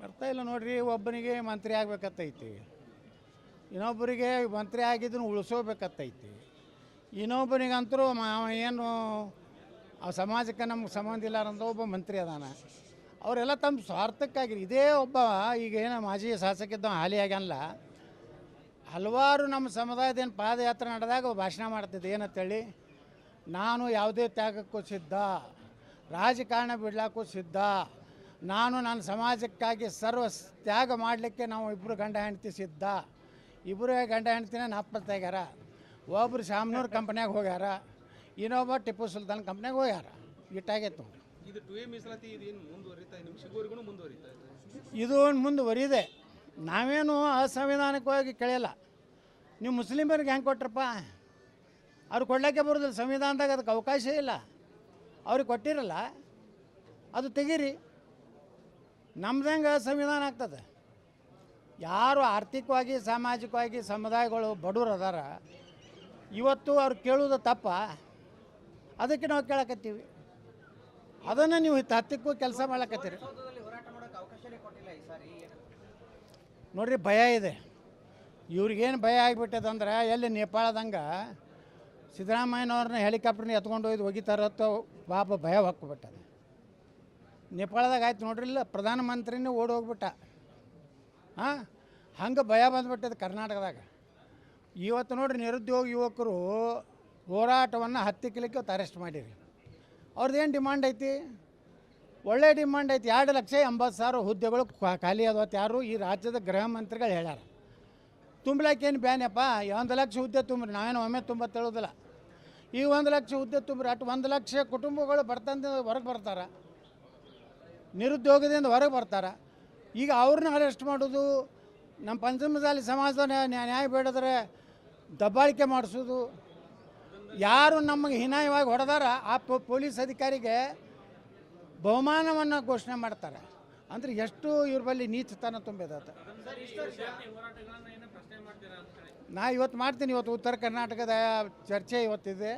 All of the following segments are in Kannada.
ಬರ್ತಾ ಇಲ್ಲ ನೋಡ್ರಿ, ಒಬ್ಬನಿಗೆ ಮಂತ್ರಿ ಆಗ್ಬೇಕತ್ತೈತಿ ಇನ್ನೊಬ್ಬರಿಗೆ ಮಂತ್ರಿ ಆಗಿದ್ದನ್ನು ಉಳಿಸೋಬೇಕತ್ತೈತಿ ಇನ್ನೊಬ್ಬನಿಗಂತರೂ ಏನು, ಆ ಸಮಾಜಕ್ಕೆ ನಮ್ಗೆ ಸಂಬಂಧ ಇಲ್ಲ ಅನ್ನೋ ಒಬ್ಬ ಮಂತ್ರಿ ಅದಾನ. ಅವರೆಲ್ಲ ತಮ್ಮ ಸ್ವಾರ್ಥಕ್ಕಾಗಿ, ಇದೇ ಒಬ್ಬ ಈಗ ಏನು ಮಾಜಿ ಶಾಸಕಿದ್ದ ಹಾಲಿ ಆಗ್ಯಾನಲ್ಲ ಹಲವಾರು ನಮ್ಮ ಸಮುದಾಯದ ಏನು ಪಾದಯಾತ್ರೆ ನಡೆದಾಗ ಭಾಷಣ ಮಾಡ್ತಿದ್ದೆ, ಏನಂತೇಳಿ, ನಾನು ಯಾವುದೇ ತ್ಯಾಗಕ್ಕೂ ಸಿದ್ಧ, ರಾಜಕಾರಣ ಬಿಡ್ಲಾಕ್ಕೂ ಸಿದ್ಧ ನಾನು ನನ್ನ ಸಮಾಜಕ್ಕಾಗಿ ಸರ್ವ ತ್ಯಾಗ ಮಾಡಲಿಕ್ಕೆ ನಾವು ಇಬ್ಬರು ಗಂಡ ಹೆಂಡತಿ ಸಿದ್ಧ. ಇಬ್ಬರು ಗಂಡ ಹೆಂಡ್ತಿನ ನಾಪತ್ತಾಗ್ಯಾರ ಒಬ್ಬರು ಶಾಮನೂರು ಕಂಪ್ನ್ಯಾಗ ಹೋಗ್ಯಾರ. ಇನ್ನೊಬ್ಬ ಟಿಪ್ಪು ಸುಲ್ತಾನ್ ಕಂಪ್ನ್ಯಾಗ ಹೋಗ್ಯಾರ. ಇಟ್ಟಾಗೈತೆ ನೋಡಿ. ಇದು ಟು ಎ ಮೀಸಲಾತಿ ಇದೇನು ಮುಂದುವರಿತಾ ನಿಮಿಷವರೆಗೂ ಮುಂದುವರಿತಾ ಇದೆ ಇದು ಮುಂದುವರಿದೆ. ನಾವೇನು ಅಸಂವಿಧಾನಿಕವಾಗಿ ಕೇಳಿಲ್ಲ. ನೀವು ಮುಸ್ಲಿಮರಿಗೆ ಹೆಂಗೆ ಕೊಟ್ರಪ್ಪ? ಅವ್ರು ಕೊಡ್ಲಿಕ್ಕೆ ಬರೋದಿಲ್ಲ. ಸಂವಿಧಾನದಾಗ ಅದಕ್ಕೆ ಅವಕಾಶ ಇಲ್ಲ. ಅವ್ರಿಗೆ ಕೊಟ್ಟಿರಲ್ಲ. ಅದು ತೆಗೀರಿ. ನಮ್ದು ಹೆಂಗೆ ಸಂವಿಧಾನ ಆಗ್ತದೆ. ಯಾರು ಆರ್ಥಿಕವಾಗಿ, ಸಾಮಾಜಿಕವಾಗಿ ಸಮುದಾಯಗಳು ಬಡವರು ಅದಾರ, ಇವತ್ತು ಅವ್ರು ಕೇಳೋದು ತಪ್ಪ. ಅದಕ್ಕೆ ನಾವು ಕೇಳಕತ್ತೀವಿ. ಅದನ್ನು ನೀವು ಹತ್ತಿಕ್ಕೂ ಕೆಲಸ ಮಾಡಕತ್ತೀರಿ. ನೋಡ್ರಿ, ಭಯ ಇದೆ. ಇವ್ರಿಗೇನು ಭಯ ಆಗಿಬಿಟ್ಟದಂದ್ರೆ ಎಲ್ಲಿ ನೇಪಾಳದಂಗೆ ಸಿದ್ದರಾಮಯ್ಯನವ್ರನ್ನ ಹೆಲಿಕಾಪ್ಟರ್ನ ಎತ್ಕೊಂಡು ಹೋಯ್ದು ಒಗಿತಾರತ್ತೋ, ಪಾಪ ಭಯ ಹೊಕ್ಬಿಟ್ಟದ. ನೇಪಾಳದಾಗ ಆಯ್ತು ನೋಡ್ರಿ, ಇಲ್ಲ ಪ್ರಧಾನಮಂತ್ರಿನೇ ಓಡಿ ಹೋಗ್ಬಿಟ್ಟ. ಹಾಂ, ಹಂಗೆ ಭಯ ಬಂದ್ಬಿಟ್ಟದ ಕರ್ನಾಟಕದಾಗ. ಇವತ್ತು ನೋಡ್ರಿ, ನಿರುದ್ಯೋಗ ಯುವಕರು ಹೋರಾಟವನ್ನು ಹತ್ತಿಕ್ಕಲಿಕ್ಕೆ ಇವತ್ತು ಅರೆಸ್ಟ್ ಮಾಡಿರಿ. ಅವ್ರದ್ದೇನು ಡಿಮಾಂಡ್ ಐತಿ? ಒಳ್ಳೆ ಡಿಮಾಂಡ್ ಐತಿ. ಎರಡು ಲಕ್ಷ ಎಂಬತ್ತು ಸಾವಿರ ಹುದ್ದೆಗಳು ಖಾಲಿ ಅದಾವತ್ತು ಯಾರು ಈ ರಾಜ್ಯದ ಗೃಹ ಮಂತ್ರಿಗಳು ಹೇಳ್ಯಾರ. ತುಂಬಲಾಕೇನು ಬ್ಯಾನಪ್ಪ ಒಂದು ಲಕ್ಷ ಹುದ್ದೆ ತುಂಬ್ರಿ, ನಾವೇನು ಒಮ್ಮೆ ತುಂಬ ಹೇಳೋದಿಲ್ಲ ಈ ಒಂದು ಲಕ್ಷ ಹುದ್ದೆ ತುಂಬ್ರಿ, ಅಟ್ ಒಂದು ಲಕ್ಷ ಕುಟುಂಬಗಳು ಬರ್ತಂದ ಹೊರಗೆ ಬರ್ತಾರೆ. ನಿರುದ್ಯೋಗದಿಂದ ಹೊರಗೆ ಬರ್ತಾರೆ. ಈಗ ಅವ್ರನ್ನ ಅರೆಸ್ಟ್ ಮಾಡೋದು ನಮ್ಮ ಪಂಚಮಸಾಲಿ ಸಮಾಜದ ನ್ಯಾಯ ಬೇಡಿದ್ರೆ ದಬ್ಬಾಳಿಕೆ ಮಾಡಿಸೋದು. ಯಾರು ನಮಗೆ ಹೀನಾಯವಾಗಿ ಹೊಡೆದಾರ, ಆ ಪೊಲೀಸ್ ಅಧಿಕಾರಿಗೆ ಬಹುಮಾನವನ್ನು ಘೋಷಣೆ ಮಾಡ್ತಾರೆ. ಅಂದ್ರೆ ಎಷ್ಟು ಇವ್ರ ಬಳಿ ನೀಚತನ ತುಂಬಿದ ನಾ ಇವತ್ತು ಮಾಡ್ತೀನಿ, ಇವತ್ತು ಉತ್ತರ ಕರ್ನಾಟಕದ ಚರ್ಚೆ ಇವತ್ತಿದೆ.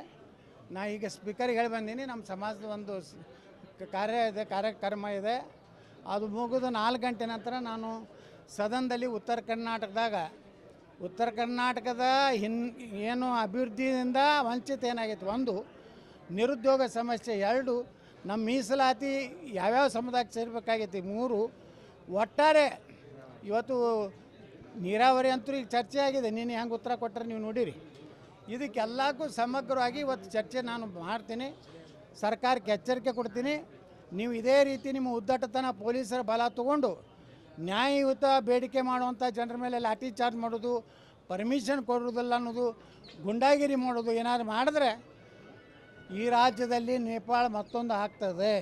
ನಾ ಈಗ ಸ್ಪೀಕರ್ಗೆ ಹೇಳಿ ಬಂದೀನಿ ನಮ್ಮ ಸಮಾಜದ ಒಂದು ಕಾರ್ಯ ಇದೆ ಕಾರ್ಯಕ್ರಮ ಇದೆ. ಅದು ಮುಗಿದ ನಾಲ್ಕು ಗಂಟೆ ನಂತರ ನಾನು ಸದನದಲ್ಲಿ ಉತ್ತರ ಕರ್ನಾಟಕದಾಗ, ಉತ್ತರ ಕರ್ನಾಟಕದ ಹಿನ್, ಏನು ಅಭಿವೃದ್ಧಿಯಿಂದ ವಂಚಿತ ಏನಾಗೈತೆ ಒಂದು, ನಿರುದ್ಯೋಗ ಸಮಸ್ಯೆ. ಎರಡು, ನಮ್ಮ ಮೀಸಲಾತಿ ಯಾವ್ಯಾವ ಸಮುದಾಯಕ್ಕೆ ಸೇರಬೇಕಾಗೈತಿ ಮೂರು, ಒಟ್ಟಾರೆ ಇವತ್ತು ನೀರಾವರಿ ಅಂತೂ ಈಗ ಚರ್ಚೆ ಆಗಿದೆ. ನೀನು ಹೆಂಗೆ ಉತ್ತರ ಕೊಟ್ಟರೆ ನೀವು ನೋಡಿರಿ. ಇದಕ್ಕೆಲ್ಲಕ್ಕೂ ಸಮಗ್ರವಾಗಿ ಇವತ್ತು ಚರ್ಚೆ ನಾನು ಮಾಡ್ತೀನಿ. ಸರ್ಕಾರಕ್ಕೆ ಎಚ್ಚರಿಕೆ ಕೊಡ್ತೀನಿ. ನೀವು ಇದೇ ರೀತಿ ನಿಮ್ಮ ಉದ್ದಟತನ ಪೊಲೀಸರ ಬಲ ತಗೊಂಡು ನ್ಯಾಯಯುತ ಬೇಡಿಕೆ ಮಾಡುವಂಥ ಜನರ ಮೇಲೆ ಲಾಠಿ ಚಾರ್ಜ್ ಮಾಡೋದು ಪರ್ಮಿಷನ್ ಕೊಡೋದಿಲ್ಲ ಅನ್ನೋದು ಗುಂಡಾಗಿರಿ ಮಾಡೋದು ಏನಾದ್ರು ಮಾಡಿದ್ರೆ ಈ ರಾಜ್ಯದಲ್ಲಿ ನೇಪಾಳ ಮತ್ತೊಂದು ಆಗ್ತದೆ.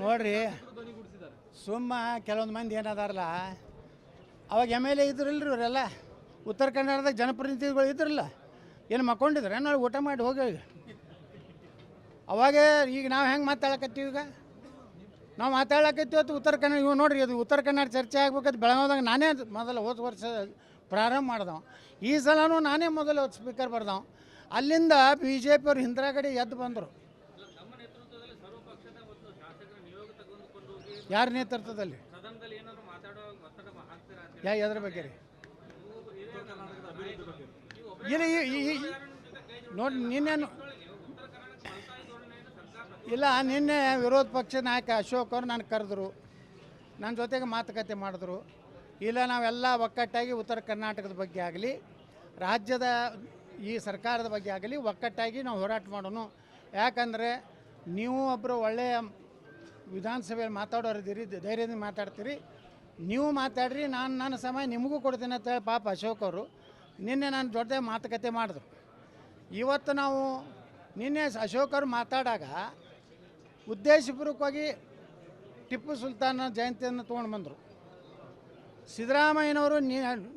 ನೋಡ್ರಿ. ಸುಮ್ಮ ಕೆಲವೊಂದು ಮಂದಿ ಏನದಾರಲ್ಲ ಅವಾಗ ಎಂ ಎಲ್ ಎ ಇದ್ರಲ್ರಿ ಇವರೆಲ್ಲ ಉತ್ತರ ಕನ್ನಡದಾಗ ಜನಪ್ರತಿನಿಧಿಗಳು ಇದ್ರಲ್ಲ. ಏನು ಮಕ್ಕೊಂಡಿದ್ರೆ? ನಾವು ಊಟ ಮಾಡಿ ಹೋಗಿ ಅವಾಗ ಈಗ ನಾವು ಹೆಂಗೆ ಮಾತಾಡಕತ್ತೀವಿ ಈಗ? ನಾವು ಮಾತಾಡಕತ್ತೀವಿ ಅದು ಉತ್ತರ ಕನ್ನಡ, ಇವು ನೋಡ್ರಿ ಅದು ಉತ್ತರ ಕನ್ನಡ ಚರ್ಚೆ ಆಗ್ಬೇಕಾದ್ರೆ ಬೆಳಗಾವ್ದಾಗ ನಾನೇ ಮೊದಲು ಹೋದ ವರ್ಷ ಪ್ರಾರಂಭ ಮಾಡ್ದವ. ಈ ಸಲನೂ ನಾನೇ ಮೊದಲು ಸ್ಪೀಕರ್ ಬರ್ದವ. ಅಲ್ಲಿಂದ ಬಿ ಜೆ ಪಿಯವ್ರು ಹಿಂದ್ರಾಗಡೆ ಎದ್ದು ಬಂದರು. ಯಾರ ನೇತೃತ್ವದಲ್ಲಿ? ಯಾ ಎದ್ರ ಬಗ್ಗೆ ರೀ? ಇಲ್ಲ ನೋಡಿ, ನಿನ್ನೆ ಇಲ್ಲ, ನಿನ್ನೆ ವಿರೋಧ ಪಕ್ಷ ನಾಯಕ ಅಶೋಕ್ ಅವ್ರು ನಾನು ಕರೆದ್ರು. ನನ್ನ ಜೊತೆಗೆ ಮಾತುಕತೆ ಮಾಡಿದ್ರು. ಇಲ್ಲ, ನಾವೆಲ್ಲ ಒಕ್ಕಟ್ಟಾಗಿ ಉತ್ತರ ಕರ್ನಾಟಕದ ಬಗ್ಗೆ ಆಗಲಿ, ರಾಜ್ಯದ ಈ ಸರ್ಕಾರದ ಬಗ್ಗೆ ಆಗಲಿ ಒಕ್ಕಟ್ಟಾಗಿ ನಾವು ಹೋರಾಟ ಮಾಡೋಣ. ಯಾಕಂದರೆ ನೀವು ಒಬ್ಬರು ಒಳ್ಳೆಯ ವಿಧಾನಸಭೆಯಲ್ಲಿ ಮಾತಾಡೋರಿದ್ದೀರಿ, ಧೈರ್ಯದಿಂದ ಮಾತಾಡ್ತೀರಿ. ನೀವು ಮಾತಾಡ್ರಿ, ನಾನು ನನ್ನ ಸಮಯ ನಿಮಗೂ ಕೊಡ್ತೀನಿ ಅಂತ ಹೇಳಿ ಪಾಪ ಅಶೋಕ್ ಅವರು ನಿನ್ನೆ ನಾನು ದೊಡ್ಡ ಮಾತುಕತೆ ಮಾಡಿದ್ರು. ಇವತ್ತು ನಾವು ನಿನ್ನೆ ಅಶೋಕ್ ಅವರು ಮಾತಾಡಾಗ ಉದ್ದೇಶಪೂರ್ವಕವಾಗಿ ಟಿಪ್ಪು ಸುಲ್ತಾನ ಜಯಂತಿಯನ್ನು ತೊಗೊಂಡು ಬಂದರು. ಸಿದ್ದರಾಮಯ್ಯನವರು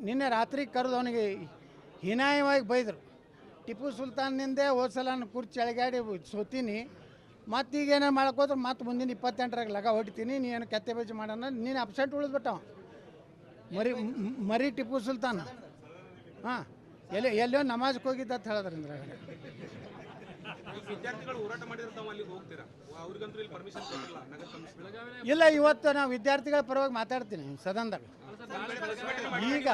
ನಿನ್ನೆ ರಾತ್ರಿ ಕರೆದು ಅವನಿಗೆ ಹೀನಾಯವಾಗಿ ಬೈದರು. ಟಿಪ್ಪು ಸುಲ್ತಾನ್ನಿಂದೇ ಹೋದ ಸಲ ನಾನು ಕುರ್ಚಿ ಎಳಗಾಡಿ ಸೋತೀನಿ ಮತ್ತು ಈಗ ಏನೇ ಮಾಡಕ್ಕೆ ಮತ್ತೆ ಮುಂದಿನ ಇಪ್ಪತ್ತೆಂಟರಾಗ ಲಗ ಹೊಡಿತೀನಿ ನೀನು ಕೆತ್ತೆ ಬೇಜಿ ಮಾಡೋಣ ನೀನು ಅಪ್ಸೆಟ್ ಉಳಿದ್ಬಿಟ್ಟವ. ಮರಿ ಮರಿ ಟಿಪ್ಪು ಸುಲ್ತಾನ. ಹಾಂ ಎಲ್ಲಿ ಎಲ್ಲೋ ನಮಾಜ್ಗೆ ಹೋಗಿದ್ದ ಅಂತ ಹೇಳಿದ್ರಂದ್ರೆ ಇಲ್ಲ ಇವತ್ತು ನಾವು ವಿದ್ಯಾರ್ಥಿಗಳ ಪರವಾಗಿ ಮಾತಾಡ್ತೀನಿ ಸದನದಾಗ. ಈಗ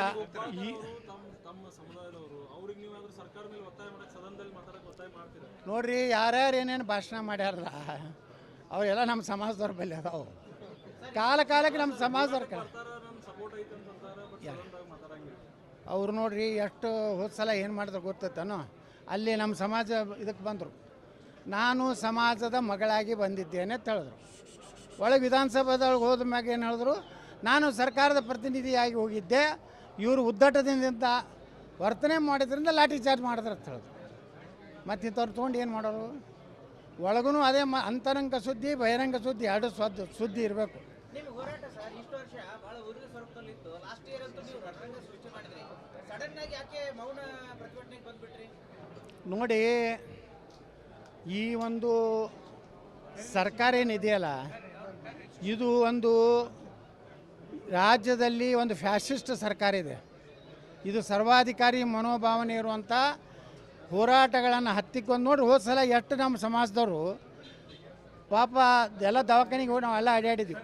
ನೋಡ್ರಿ, ಯಾರ್ಯಾರು ಏನೇನು ಭಾಷಣ ಮಾಡ್ಯಾರಲ್ಲ ಅವರೆಲ್ಲ ನಮ್ಮ ಸಮಾಜದವ್ರು ಬಲ್ಲಿ ಅದಾವು. ಕಾಲ ಕಾಲಕ್ಕೆ ನಮ್ಮ ಸಮಾಜದವ್ರ ಅವ್ರು ನೋಡ್ರಿ, ಎಷ್ಟು ಹೋದ ಸಲ ಏನು ಮಾಡಿದ್ರು ಗೊತ್ತೈತನೋ ಅಲ್ಲಿ ನಮ್ಮ ಸಮಾಜ ಇದಕ್ಕೆ ಬಂದರು. ನಾನು ಸಮಾಜದ ಮಗಳಾಗಿ ಬಂದಿದ್ದೇನೆ ಅಂತ ಹೇಳಿದ್ರು. ಒಳಗೆ ವಿಧಾನಸಭೆದೊಳಗೆ ಹೋದ ಮ್ಯಾಗ ಏನು ಹೇಳಿದ್ರು? ನಾನು ಸರ್ಕಾರದ ಪ್ರತಿನಿಧಿಯಾಗಿ ಹೋಗಿದ್ದೆ, ಇವರು ಉದ್ದಟದಿಂದ ವರ್ತನೆ ಮಾಡಿದ್ರಿಂದ ಲಾಠಿ ಚಾರ್ಜ್ ಮಾಡಿದ್ರು ಅಂತ ಹೇಳಿದ್ರು. ಮತ್ತು ಇಂಥವ್ರು ತೊಗೊಂಡು ಏನು ಮಾಡೋರು ಒಳಗೂ ಅದೇ ಮ ಅಂತರಂಗ ಸುದ್ದಿ ಬಹಿರಂಗ ಸುದ್ದಿ ಎರಡು ಸದ್ದು ಸುದ್ದಿ ಇರಬೇಕು. ನೋಡಿ ಈ ಒಂದು ಸರ್ಕಾರ ಏನಿದೆಯಲ್ಲ ಇದು ಒಂದು ರಾಜ್ಯದಲ್ಲಿ ಒಂದು ಫ್ಯಾಸಿಸ್ಟ್ ಸರ್ಕಾರ ಇದೆ. ಇದು ಸರ್ವಾಧಿಕಾರಿ ಮನೋಭಾವನೆ ಇರುವಂಥ ಹೋರಾಟಗಳನ್ನು ಹತ್ತಿಕೊಂಡು ನೋಡಿ ಹೋದ ಸಲ ಎಷ್ಟು ನಮ್ಮ ಸಮಾಜದವರು, ಪಾಪ ಎಲ್ಲ ದವಾಖಾನೆಗೆ ಹೋಗಿ ನಾವೆಲ್ಲ ಅಡ್ಡಾಡಿದ್ವಿ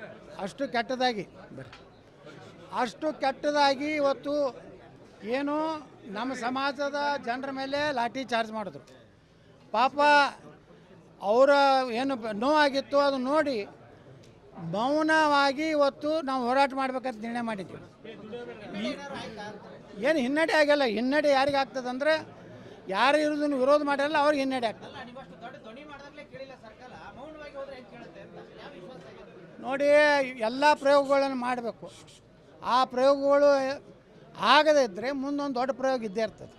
ಅಷ್ಟು ಕೆಟ್ಟದಾಗಿ. ಅಷ್ಟು ಕೆಟ್ಟದಾಗಿ ಇವತ್ತು ಏನು ನಮ್ಮ ಸಮಾಜದ ಜನರ ಮೇಲೆ ಲಾಠಿ ಚಾರ್ಜ್ ಮಾಡಿದ್ರು. ಪಾಪ ಅವರ ಏನು ನೋವಾಗಿತ್ತು ಅದು ನೋಡಿ ಮೌನವಾಗಿ ಇವತ್ತು ನಾವು ಹೋರಾಟ ಮಾಡ್ಬೇಕಂತ ನಿರ್ಣಯ ಮಾಡಿದ್ವಿ. ಏನು ಹಿನ್ನಡೆ ಆಗಿಲ್ಲ. ಹಿನ್ನಡೆ ಯಾರಿಗೆ ಆಗ್ತದಂದ್ರೆ ಯಾರು ಇರೋದನ್ನು ವಿರೋಧ ಮಾಡಿರಲ್ಲ ಅವ್ರಿಗೆ ಹಿನ್ನಡೆ ಆಗ್ತದೆ. ನೋಡಿ ಎಲ್ಲ ಪ್ರಯೋಗಗಳನ್ನು ಮಾಡಬೇಕು. ಆ ಪ್ರಯೋಗಗಳು ಆಗದೇ ಇದ್ದರೆ ಮುಂದೊಂದು ದೊಡ್ಡ ಪ್ರಯೋಗ ಇದ್ದೇ ಇರ್ತದೆ.